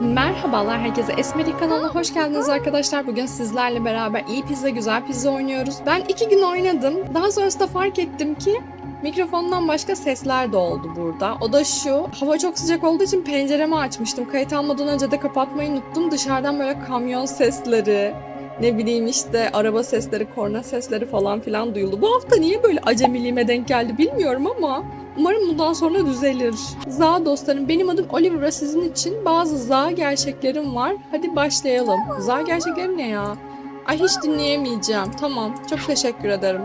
Merhabalar herkese Esmeri kanalına hoş geldiniz arkadaşlar. Bugün sizlerle beraber iyi pizza güzel pizza oynuyoruz. Ben iki gün oynadım. Daha sonrasında fark ettim ki mikrofondan başka sesler de oldu burada. O da şu. Hava çok sıcak olduğu için penceremi açmıştım. Kayıt almadan önce de kapatmayı unuttum. Dışarıdan böyle kamyon sesleri, ne bileyim işte araba sesleri, korna sesleri falan filan duyuldu. Bu hafta niye böyle acemiliğime denk geldi bilmiyorum ama umarım bundan sonra düzelir. Za dostlarım benim adım Oliver ve sizin için bazı za gerçeklerim var. Hadi başlayalım. Za gerçeklerim ne ya? Ay hiç dinleyemeyeceğim. Tamam çok teşekkür ederim.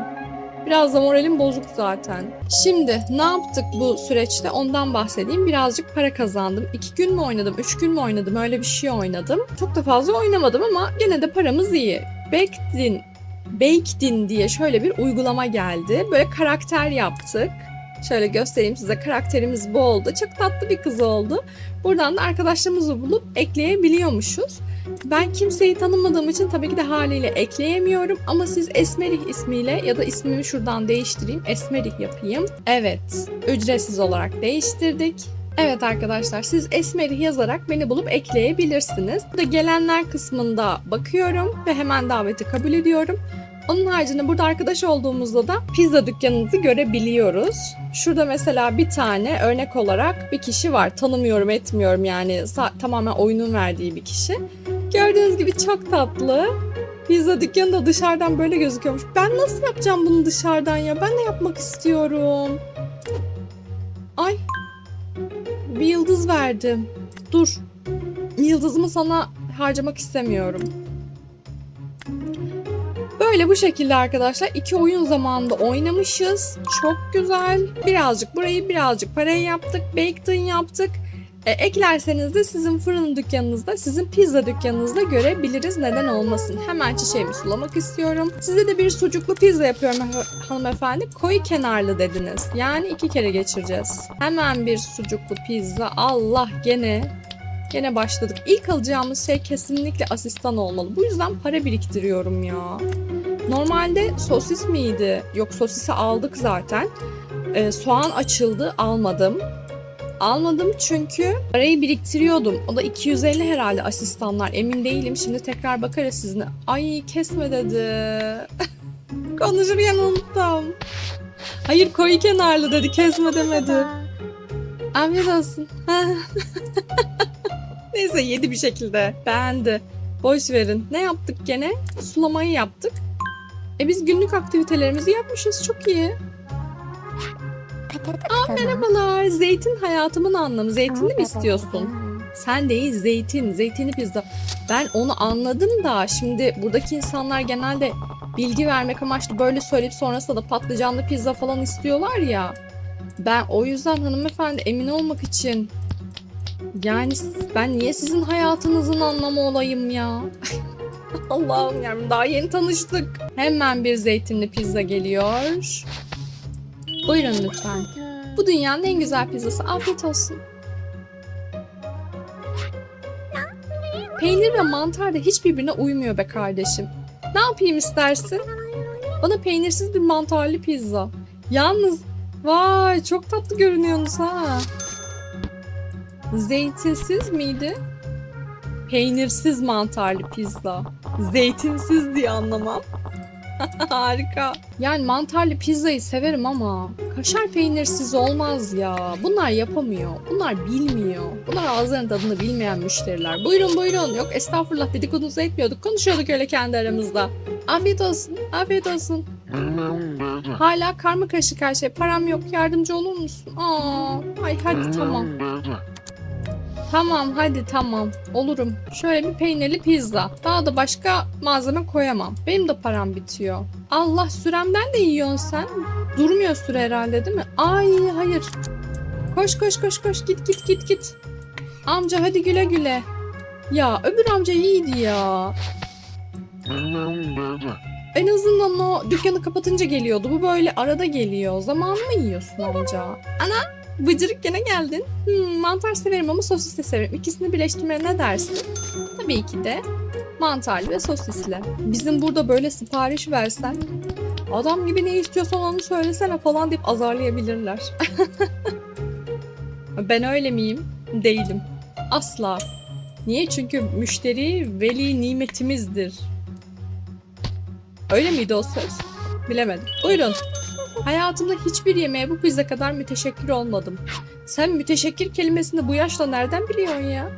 Biraz da moralim bozuk zaten. Şimdi ne yaptık bu süreçte ondan bahsedeyim. Birazcık para kazandım. İki gün mü oynadım, üç gün mü oynadım öyle bir şey oynadım. Çok da fazla oynamadım ama gene de paramız iyi. Bakedin, Bakedin diye şöyle bir uygulama geldi. Böyle karakter yaptık. Şöyle göstereyim size karakterimiz bu oldu. Çok tatlı bir kız oldu. Buradan da arkadaşlarımızı bulup ekleyebiliyormuşuz. Ben kimseyi tanımadığım için tabii ki de haliyle ekleyemiyorum ama siz Esmerih ismiyle ya da ismimi şuradan değiştireyim. Esmerih yapayım. Evet, ücretsiz olarak değiştirdik. Evet arkadaşlar siz Esmerih yazarak beni bulup ekleyebilirsiniz. Burada gelenler kısmında bakıyorum ve hemen daveti kabul ediyorum. Onun haricinde burada arkadaş olduğumuzda da pizza dükkanınızı görebiliyoruz. Şurada mesela bir tane örnek olarak bir kişi var. Tanımıyorum etmiyorum yani tamamen oyunun verdiği bir kişi. Gördüğünüz gibi çok tatlı. Pizza dükkanı da dışarıdan böyle gözüküyormuş. Ben nasıl yapacağım bunu dışarıdan ya? Ben de yapmak istiyorum. Ay. Bir yıldız verdim. Dur. Yıldızımı sana harcamak istemiyorum. Böyle bu şekilde arkadaşlar iki oyun zamanında oynamışız. Çok güzel. Birazcık burayı birazcık parayı yaptık. Bakedin yaptık. E, eklerseniz de sizin fırın dükkanınızda, sizin pizza dükkanınızda görebiliriz. Neden olmasın? Hemen çiçeğimi sulamak istiyorum. Size de bir sucuklu pizza yapıyorum ha- hanımefendi. Koyu kenarlı dediniz. Yani iki kere geçireceğiz. Hemen bir sucuklu pizza. Allah gene Gene başladık. İlk alacağımız şey kesinlikle asistan olmalı. Bu yüzden para biriktiriyorum ya. Normalde sosis miydi? Yok sosisi aldık zaten. Ee, soğan açıldı almadım. Almadım çünkü parayı biriktiriyordum. O da 250 herhalde asistanlar. Emin değilim. Şimdi tekrar bakarız sizinle. Ay kesme dedi. Konuşurken unuttum. Hayır koyu kenarlı dedi. Kesme demedi. Afiyet olsun. Neyse yedi bir şekilde. Beğendi. Boş verin. Ne yaptık gene? Sulamayı yaptık. E biz günlük aktivitelerimizi yapmışız. Çok iyi. Aa merhabalar. Zeytin hayatımın anlamı. Zeytinli mi istiyorsun? Sen değil zeytin. Zeytinli pizza. Ben onu anladım da şimdi buradaki insanlar genelde bilgi vermek amaçlı böyle söyleyip sonrasında da patlıcanlı pizza falan istiyorlar ya. Ben o yüzden hanımefendi emin olmak için yani ben niye sizin hayatınızın anlamı olayım ya? Allah'ım yarabbim daha yeni tanıştık. Hemen bir zeytinli pizza geliyor. Buyurun lütfen. Bu dünyanın en güzel pizzası. Afiyet olsun. Peynir ve mantar da hiç birbirine uymuyor be kardeşim. Ne yapayım istersin? Bana peynirsiz bir mantarlı pizza. Yalnız vay çok tatlı görünüyorsunuz ha. Zeytinsiz miydi? Peynirsiz mantarlı pizza. Zeytinsiz diye anlamam. Harika. Yani mantarlı pizzayı severim ama kaşar peynirsiz olmaz ya. Bunlar yapamıyor. Bunlar bilmiyor. Bunlar ağızlarının tadını bilmeyen müşteriler. Buyurun buyurun. Yok estağfurullah dedikodunuzu etmiyorduk. Konuşuyorduk öyle kendi aramızda. Afiyet olsun. Afiyet olsun. Hala karma karışık her şey. Param yok. Yardımcı olur musun? Aa, ay hadi tamam. Tamam hadi tamam. Olurum. Şöyle bir peynirli pizza. Daha da başka malzeme koyamam. Benim de param bitiyor. Allah süremden de yiyorsun sen. Durmuyor süre herhalde değil mi? Ay hayır. Koş koş koş koş git git git git. Amca hadi güle güle. Ya öbür amca iyiydi ya. En azından o dükkanı kapatınca geliyordu. Bu böyle arada geliyor. Zaman mı yiyorsun amca? Ana bıcırık gene geldin. Hmm, mantar severim ama sosis de severim. İkisini birleştirmeye ne dersin? Tabii ki de mantarlı ve sosisli. Bizim burada böyle sipariş versen adam gibi ne istiyorsan onu söylesene falan deyip azarlayabilirler. ben öyle miyim? Değilim. Asla. Niye? Çünkü müşteri veli nimetimizdir. Öyle miydi o söz? Bilemedim. Buyurun. Hayatımda hiçbir yemeğe bu pizza kadar müteşekkir olmadım. Sen müteşekkir kelimesini bu yaşta nereden biliyorsun ya?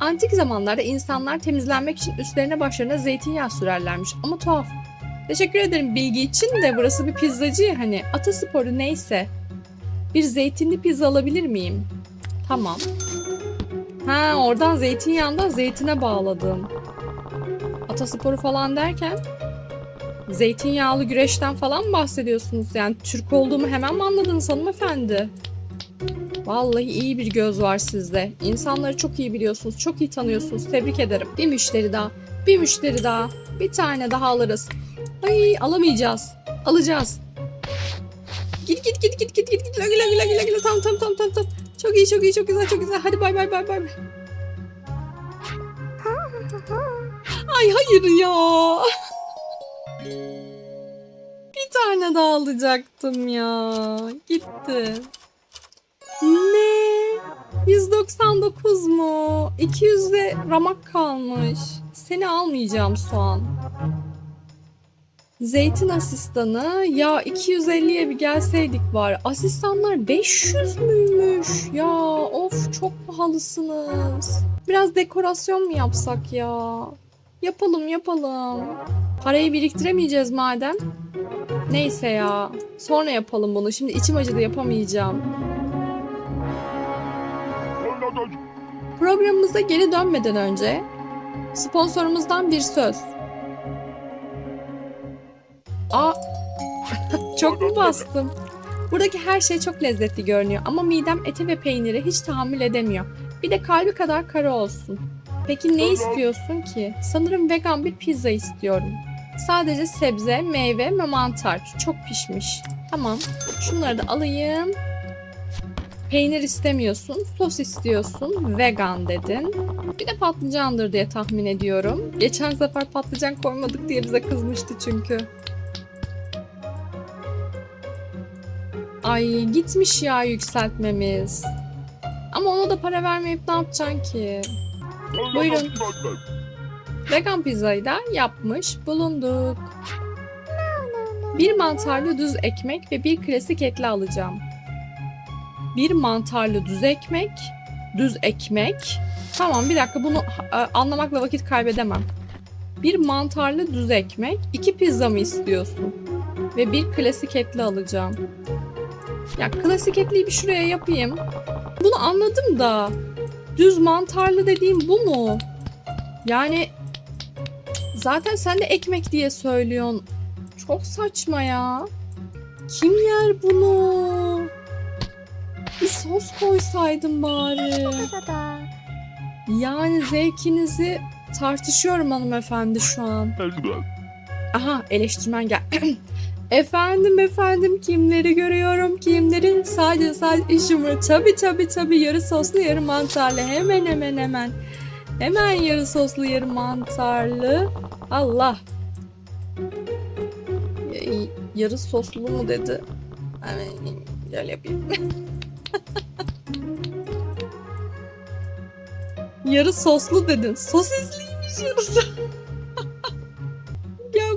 Antik zamanlarda insanlar temizlenmek için üstlerine başlarına zeytinyağı sürerlermiş ama tuhaf. Teşekkür ederim bilgi için de burası bir pizzacı ya hani atasporu neyse. Bir zeytinli pizza alabilir miyim? Tamam. Ha oradan zeytinyağından zeytine bağladım. Atasporu falan derken zeytinyağlı güreşten falan mı bahsediyorsunuz? Yani Türk olduğumu hemen mi anladınız hanımefendi? Vallahi iyi bir göz var sizde. İnsanları çok iyi biliyorsunuz, çok iyi tanıyorsunuz. Tebrik ederim. Bir müşteri daha, bir müşteri daha. Bir tane daha alırız. Ay alamayacağız. Alacağız. Git git git git git git git. Güle güle güle güle. Tamam tamam tamam tamam. tamam. Çok iyi çok iyi çok güzel çok güzel. Hadi bay bay bay bay. Ay hayır ya. Bir tane daha alacaktım ya. Gitti. Ne? 199 mu? 200'de ramak kalmış. Seni almayacağım soğan. Zeytin asistanı ya 250'ye bir gelseydik var. Asistanlar 500 müymüş? Ya of çok pahalısınız. Biraz dekorasyon mu yapsak ya? Yapalım yapalım. Parayı biriktiremeyeceğiz madem. Neyse ya. Sonra yapalım bunu. Şimdi içim acıdı yapamayacağım. Programımıza geri dönmeden önce sponsorumuzdan bir söz. Aa, çok mu bastım? Buradaki her şey çok lezzetli görünüyor ama midem ete ve peynire hiç tahammül edemiyor. Bir de kalbi kadar kara olsun. Peki ne istiyorsun ki? Sanırım vegan bir pizza istiyorum. Sadece sebze, meyve ve mantar. Çok pişmiş. Tamam. Şunları da alayım. Peynir istemiyorsun, sos istiyorsun, vegan dedin. Bir de patlıcandır diye tahmin ediyorum. Geçen sefer patlıcan koymadık diye bize kızmıştı çünkü. Ay gitmiş ya yükseltmemiz. Ama ona da para vermeyip ne yapacaksın ki? Buyurun. Vegan pizzayı da yapmış bulunduk. Bir mantarlı düz ekmek ve bir klasik etli alacağım. Bir mantarlı düz ekmek, düz ekmek. Tamam bir dakika bunu e, anlamakla vakit kaybedemem. Bir mantarlı düz ekmek, iki pizza mı istiyorsun? Ve bir klasik etli alacağım. Ya klasik etliyi bir şuraya yapayım. Bunu anladım da. Düz mantarlı dediğim bu mu? Yani zaten sen de ekmek diye söylüyorsun. Çok saçma ya. Kim yer bunu? Bir sos koysaydım bari. Yani zevkinizi tartışıyorum hanımefendi şu an. Aha eleştirmen gel. efendim efendim kimleri görüyorum kimleri? Sadece sadece işimi tabi tabi tabi yarı soslu yarı mantarlı. Hemen hemen hemen. Hemen yarı soslu yarı mantarlı. Allah! Y- yarı soslu mu dedi? Hemen gel yapayım. Yarı soslu dedin. Sosisliymiş yarısı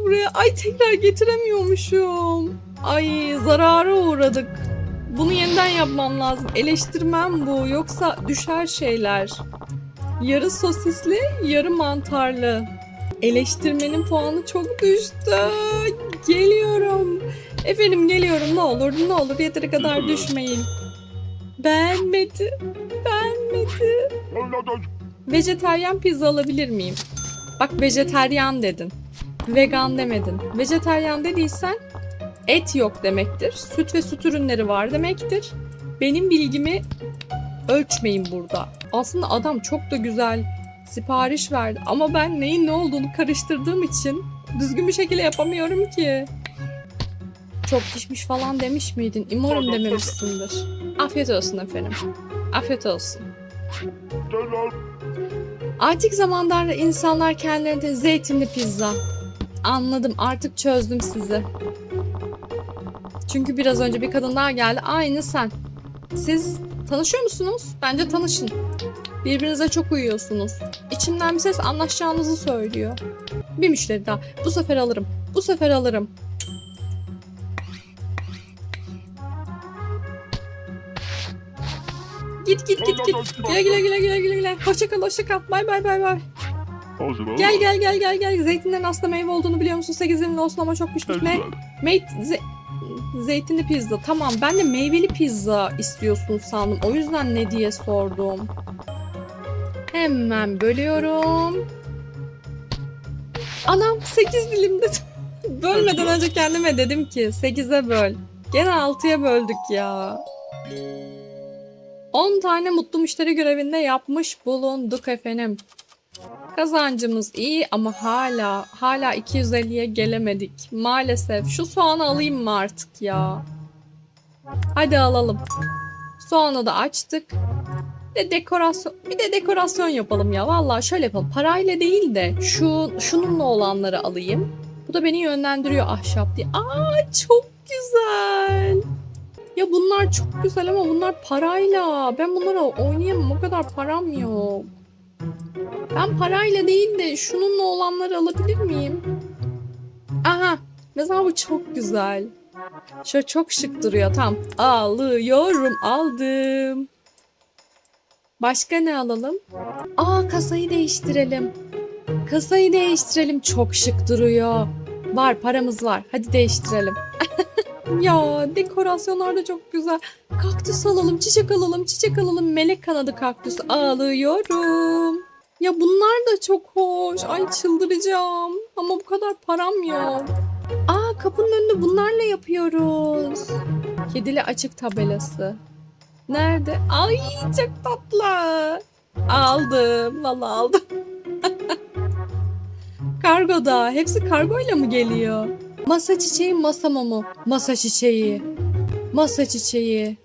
Buraya. Ay tekrar getiremiyormuşum. Ay zarara uğradık. Bunu yeniden yapmam lazım. Eleştirmem bu. Yoksa düşer şeyler. Yarı sosisli, yarı mantarlı. Eleştirmenin puanı çok düştü. Geliyorum. Efendim geliyorum. Ne olur ne olur yeteri kadar düşmeyin. Beğenmedi. Beğenmedi. Vejeteryan pizza alabilir miyim? Bak vejeteryan dedin. Vegan demedin. Vejeteryan dediysen et yok demektir. Süt ve süt ürünleri var demektir. Benim bilgimi ölçmeyin burada. Aslında adam çok da güzel sipariş verdi ama ben neyin ne olduğunu karıştırdığım için düzgün bir şekilde yapamıyorum ki. Çok pişmiş falan demiş miydin? Umarım dememişsindir. Afiyet olsun efendim. Afiyet olsun. Antik zamanlarda insanlar kendilerine zeytinli pizza. Anladım artık çözdüm sizi. Çünkü biraz önce bir kadın daha geldi. Aynı sen. Siz tanışıyor musunuz? Bence tanışın. Birbirinize çok uyuyorsunuz. İçimden bir ses anlaşacağınızı söylüyor. Bir müşteri daha. Bu sefer alırım. Bu sefer alırım. Git git git git. Güle güle güle güle güle güle. Hoşça kal hoşça kal. Bay bay bay bay. Gel gel gel gel gel. Zeytinlerin aslında meyve olduğunu biliyor musun? 8 dilimli olsun ama çok pişmiş. Me meyt ze- zeytinli pizza. Tamam ben de meyveli pizza istiyorsun sandım. O yüzden ne diye sordum. Hemen bölüyorum. Anam 8 dilimde. Bölmeden önce kendime dedim ki 8'e böl. Gene 6'ya böldük ya. 10 tane mutlu müşteri görevinde yapmış bulunduk efendim. Kazancımız iyi ama hala hala 250'ye gelemedik. Maalesef. Şu soğanı alayım mı artık ya? Hadi alalım. Soğanı da açtık. Bir de dekorasyon bir de dekorasyon yapalım ya. Vallahi şöyle yapalım. Parayla değil de şu şununla olanları alayım. Bu da beni yönlendiriyor ahşap diye. Aa çok güzel. Ya bunlar çok güzel ama bunlar parayla. Ben bunlara oynayamam. O kadar param yok. Ben parayla değil de şununla olanları alabilir miyim? Aha. Mesela bu çok güzel. Şöyle çok şık duruyor. Tamam. Alıyorum. Aldım. Başka ne alalım? Aa kasayı değiştirelim. Kasayı değiştirelim. Çok şık duruyor. Var paramız var. Hadi değiştirelim. ya dekorasyonlar da çok güzel. Kaktüs alalım, çiçek alalım, çiçek alalım. Melek kanadı kaktüs alıyorum. Ya bunlar da çok hoş. Ay çıldıracağım. Ama bu kadar param yok. Aa kapının önünde bunlarla yapıyoruz. Kedili açık tabelası. Nerede? Ay çok tatlı. Aldım. Vallahi aldım. Kargoda. Hepsi kargoyla mı geliyor? Masa çiçeği masa mumu. Masa çiçeği. Masa çiçeği.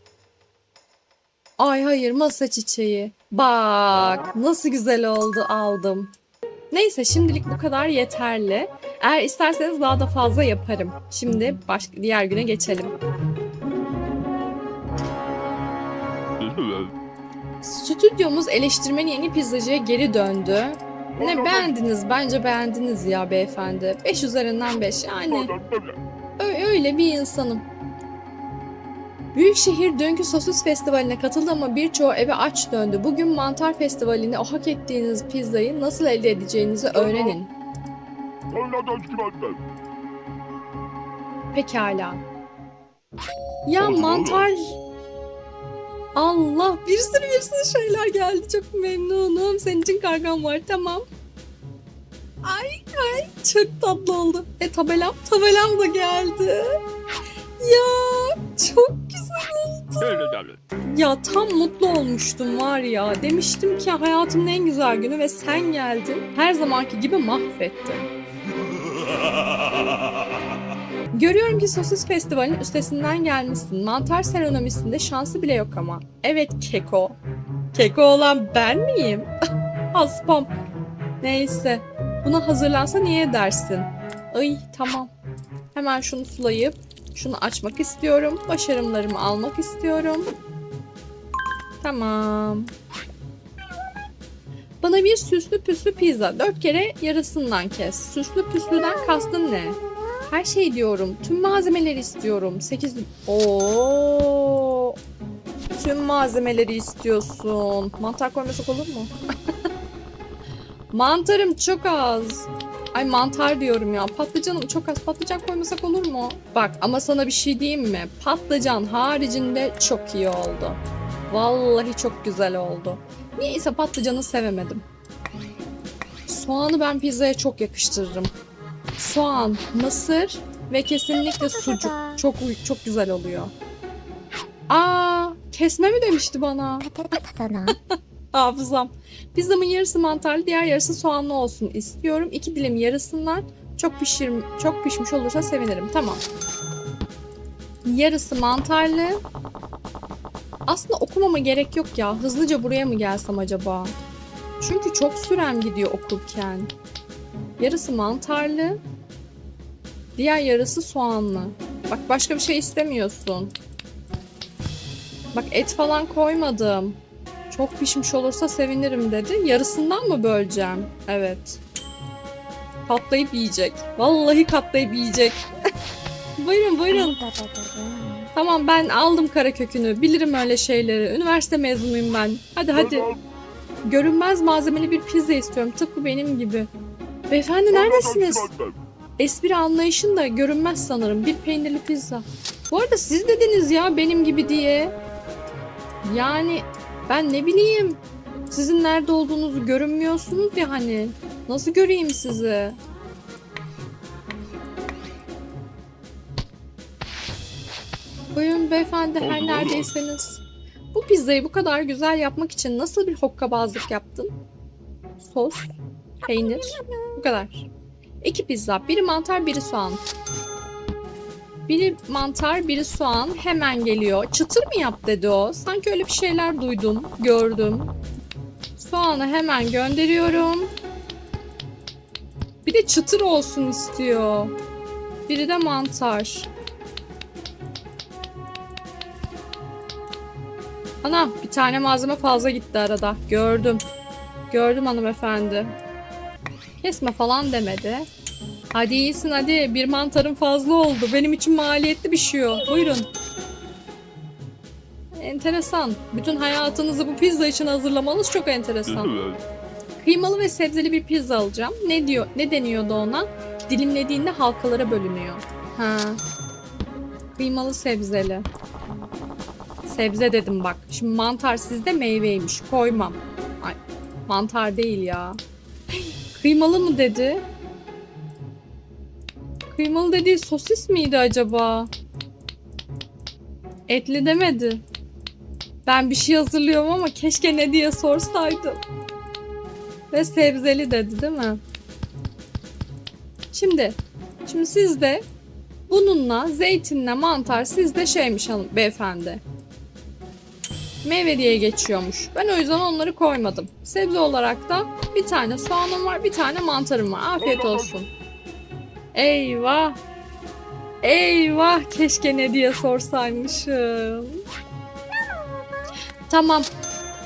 Ay hayır masa çiçeği. Bak nasıl güzel oldu aldım. Neyse şimdilik bu kadar yeterli. Eğer isterseniz daha da fazla yaparım. Şimdi başka diğer güne geçelim. Stüdyomuz eleştirmeni yeni pizzacıya geri döndü. Ne beğendiniz? Bence beğendiniz ya beyefendi. 5 üzerinden 5 yani. Öyle bir insanım. Büyükşehir dünkü sosis festivaline katıldı ama birçoğu eve aç döndü. Bugün mantar festivalinde o hak ettiğiniz pizzayı nasıl elde edeceğinizi öğrenin. Pekala. Ya mantar... Allah bir sürü bir sürü şeyler geldi. Çok memnunum. Senin için kargam var. Tamam. Ay ay çok tatlı oldu. E tabelam? Tabelam da geldi. Ya çok güzel. Ya tam mutlu olmuştum var ya. Demiştim ki hayatımın en güzel günü ve sen geldin. Her zamanki gibi mahvettin. Görüyorum ki sosis festivalinin üstesinden gelmişsin. Mantar seremonisinde şansı bile yok ama. Evet Keko. Keko olan ben miyim? Aspam. Neyse. Buna hazırlansa niye dersin? Ay tamam. Hemen şunu sulayıp şunu açmak istiyorum. Başarımlarımı almak istiyorum. Tamam. Bana bir süslü püslü pizza. Dört kere yarısından kes. Süslü püslüden kastın ne? Her şey diyorum. Tüm malzemeleri istiyorum. 8 Oo. Tüm malzemeleri istiyorsun. Mantar koymasak olur mu? Mantarım çok az. Ay mantar diyorum ya. Patlıcanım çok az. Patlıcan koymasak olur mu? Bak ama sana bir şey diyeyim mi? Patlıcan haricinde çok iyi oldu. Vallahi çok güzel oldu. Niyeyse patlıcanı sevemedim. Soğanı ben pizzaya çok yakıştırırım. Soğan, mısır ve kesinlikle sucuk. Çok çok güzel oluyor. Aa, kesme mi demişti bana? Hafızam. Pizzamın yarısı mantarlı, diğer yarısı soğanlı olsun istiyorum. İki dilim yarısından çok pişir çok pişmiş olursa sevinirim. Tamam. Yarısı mantarlı. Aslında okumama gerek yok ya. Hızlıca buraya mı gelsem acaba? Çünkü çok sürem gidiyor okurken. Yarısı mantarlı. Diğer yarısı soğanlı. Bak başka bir şey istemiyorsun. Bak et falan koymadım. Çok pişmiş olursa sevinirim dedi. Yarısından mı böleceğim? Evet. Katlayıp yiyecek. Vallahi katlayıp yiyecek. buyurun buyurun. Tamam ben aldım kara kökünü. Bilirim öyle şeyleri. Üniversite mezunuyum ben. Hadi hadi. Görünmez malzemeli bir pizza istiyorum. Tıpkı benim gibi. Beyefendi neredesiniz? Espri anlayışın da görünmez sanırım. Bir peynirli pizza. Bu arada siz dediniz ya benim gibi diye. Yani ben ne bileyim. Sizin nerede olduğunuzu görünmüyorsunuz ya hani. Nasıl göreyim sizi? Buyurun beyefendi her neredeyseniz. Bu pizzayı bu kadar güzel yapmak için nasıl bir hokkabazlık yaptın? Sos, peynir, bu kadar. İki pizza, biri mantar, biri soğan. Biri mantar, biri soğan hemen geliyor. Çıtır mı yap dedi o. Sanki öyle bir şeyler duydum, gördüm. Soğanı hemen gönderiyorum. Bir de çıtır olsun istiyor. Biri de mantar. Ana bir tane malzeme fazla gitti arada. Gördüm. Gördüm hanımefendi. Kesme falan demedi. Hadi iyisin hadi. Bir mantarın fazla oldu. Benim için maliyetli bir şey o. Buyurun. Enteresan. Bütün hayatınızı bu pizza için hazırlamanız çok enteresan. Kıymalı ve sebzeli bir pizza alacağım. Ne diyor? Ne deniyordu ona? Dilimlediğinde halkalara bölünüyor. Ha. Kıymalı sebzeli. Sebze dedim bak. Şimdi mantar sizde meyveymiş. Koymam. Ay, mantar değil ya. Kıymalı mı dedi? Kıymalı dediği sosis miydi acaba? Etli demedi. Ben bir şey hazırlıyorum ama keşke ne diye sorsaydım. Ve sebzeli dedi değil mi? Şimdi, şimdi sizde bununla zeytinle mantar sizde şeymiş hanım beyefendi. Meyve diye geçiyormuş. Ben o yüzden onları koymadım. Sebze olarak da bir tane soğanım var, bir tane mantarım var. Afiyet olsun. Eyvah. Eyvah keşke ne diye sorsaymışım. Tamam.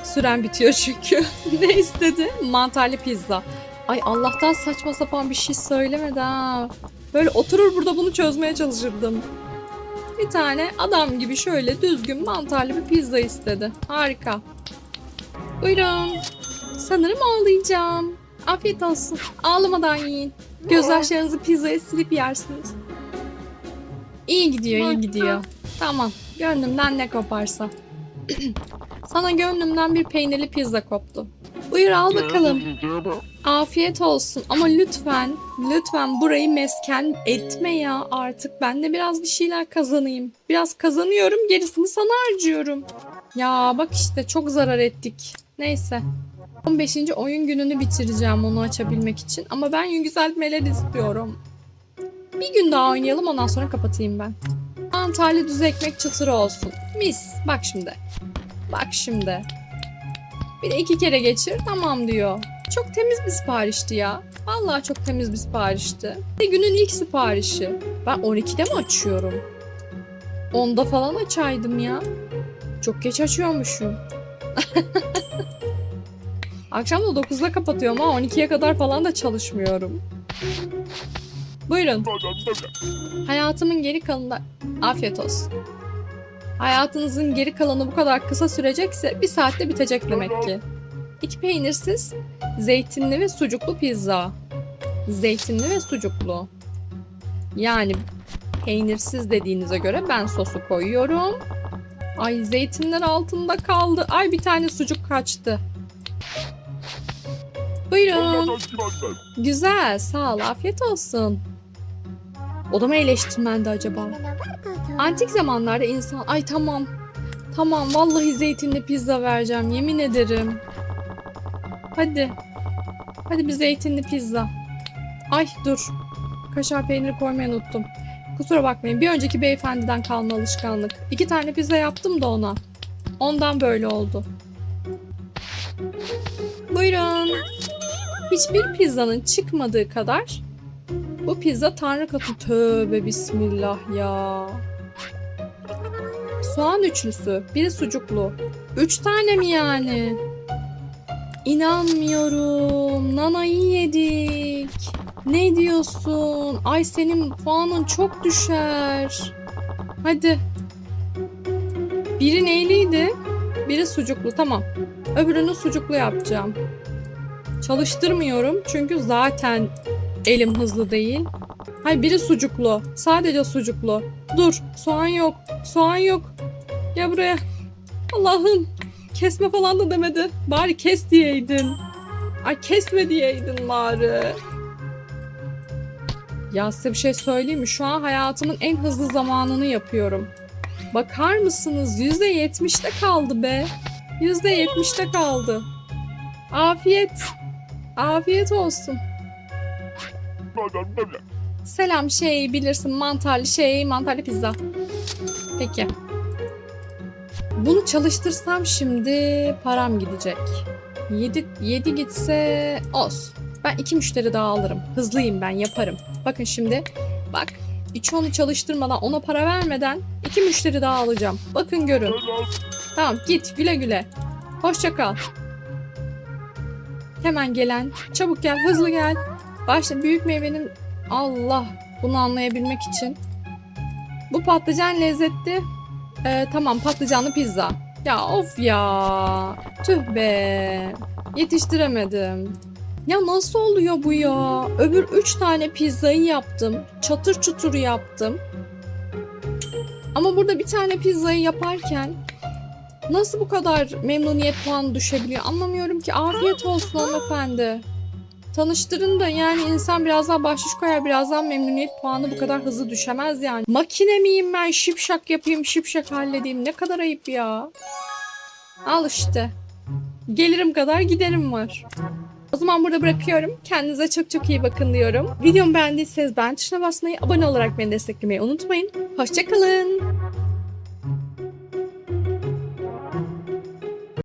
Süren bitiyor çünkü. ne istedi? Mantarlı pizza. Ay Allah'tan saçma sapan bir şey söylemedi ha. Böyle oturur burada bunu çözmeye çalışırdım. Bir tane adam gibi şöyle düzgün mantarlı bir pizza istedi. Harika. Buyurun. Sanırım ağlayacağım. Afiyet olsun. Ağlamadan yiyin. Gözyaşlarınızı pizzaya silip yersiniz. İyi gidiyor, iyi gidiyor. Tamam. Gönlümden ne koparsa. Sana gönlümden bir peynirli pizza koptu. Buyur al bakalım. Afiyet olsun ama lütfen, lütfen burayı mesken etme ya artık. Ben de biraz bir şeyler kazanayım. Biraz kazanıyorum, gerisini sana harcıyorum. Ya bak işte çok zarar ettik. Neyse. 15. oyun gününü bitireceğim onu açabilmek için. Ama ben yükseltmeler istiyorum. Bir gün daha oynayalım ondan sonra kapatayım ben. Mantarlı düz ekmek çıtırı olsun. Mis. Bak şimdi. Bak şimdi. Bir de iki kere geçir tamam diyor. Çok temiz bir siparişti ya. Vallahi çok temiz bir siparişti. Ve günün ilk siparişi. Ben 12'de mi açıyorum? 10'da falan açaydım ya. Çok geç açıyormuşum. Akşam da 9'da kapatıyorum ama 12'ye kadar falan da çalışmıyorum. Buyurun. Hayatımın geri kalanında afiyet olsun. Hayatınızın geri kalanı bu kadar kısa sürecekse bir saatte bitecek demek ki. İki peynirsiz, zeytinli ve sucuklu pizza. Zeytinli ve sucuklu. Yani peynirsiz dediğinize göre ben sosu koyuyorum. Ay zeytinler altında kaldı. Ay bir tane sucuk kaçtı. Buyurun. Güzel, sağ ol, afiyet olsun. O da mı eleştirmendi acaba? Antik zamanlarda insan... Ay tamam. Tamam, vallahi zeytinli pizza vereceğim, yemin ederim. Hadi. Hadi bir zeytinli pizza. Ay dur. Kaşar peyniri koymayı unuttum. Kusura bakmayın, bir önceki beyefendiden kalma alışkanlık. İki tane pizza yaptım da ona. Ondan böyle oldu. Buyurun. Hiçbir pizzanın çıkmadığı kadar bu pizza tanrı katı. Tövbe bismillah ya. soğan üçlüsü, biri sucuklu. Üç tane mi yani? İnanmıyorum. Nana'yı yedik. Ne diyorsun? Ay senin puanın çok düşer. Hadi. Biri neyliydi? Biri sucuklu. Tamam. Öbürünü sucuklu yapacağım. Çalıştırmıyorum çünkü zaten elim hızlı değil. Hay biri sucuklu. Sadece sucuklu. Dur. Soğan yok. Soğan yok. Gel buraya. Allah'ım. Kesme falan da demedi. Bari kes diyeydin. Ay kesme diyeydin bari. Ya size bir şey söyleyeyim mi? Şu an hayatımın en hızlı zamanını yapıyorum. Bakar mısınız? Yüzde yetmişte kaldı be. Yüzde yetmişte kaldı. Afiyet. Afiyet olsun. Selam şey bilirsin mantarlı şey mantarlı pizza. Peki. Bunu çalıştırsam şimdi param gidecek. 7, 7 gitse olsun. Ben iki müşteri daha alırım. Hızlıyım ben yaparım. Bakın şimdi bak hiç onu çalıştırmadan ona para vermeden iki müşteri daha alacağım. Bakın görün. Tamam git güle güle. Hoşça kal. Hemen gelen çabuk gel hızlı gel. Başta büyük meyvenin Allah bunu anlayabilmek için. Bu patlıcan lezzetli. Ee, tamam patlıcanlı pizza. Ya of ya. Tüh be. Yetiştiremedim. Ya nasıl oluyor bu ya? Öbür üç tane pizzayı yaptım. Çatır çutur yaptım. Ama burada bir tane pizzayı yaparken nasıl bu kadar memnuniyet puanı düşebiliyor anlamıyorum ki. Afiyet olsun hanımefendi. Tanıştırın da yani insan biraz daha bahşiş koyar birazdan memnuniyet puanı bu kadar hızlı düşemez yani. Makine miyim ben şipşak yapayım şipşak halledeyim ne kadar ayıp ya. Al işte. Gelirim kadar giderim var. O zaman burada bırakıyorum. Kendinize çok çok iyi bakın diyorum. Videomu beğendiyseniz beğen tuşuna basmayı, abone olarak beni desteklemeyi unutmayın. Hoşçakalın.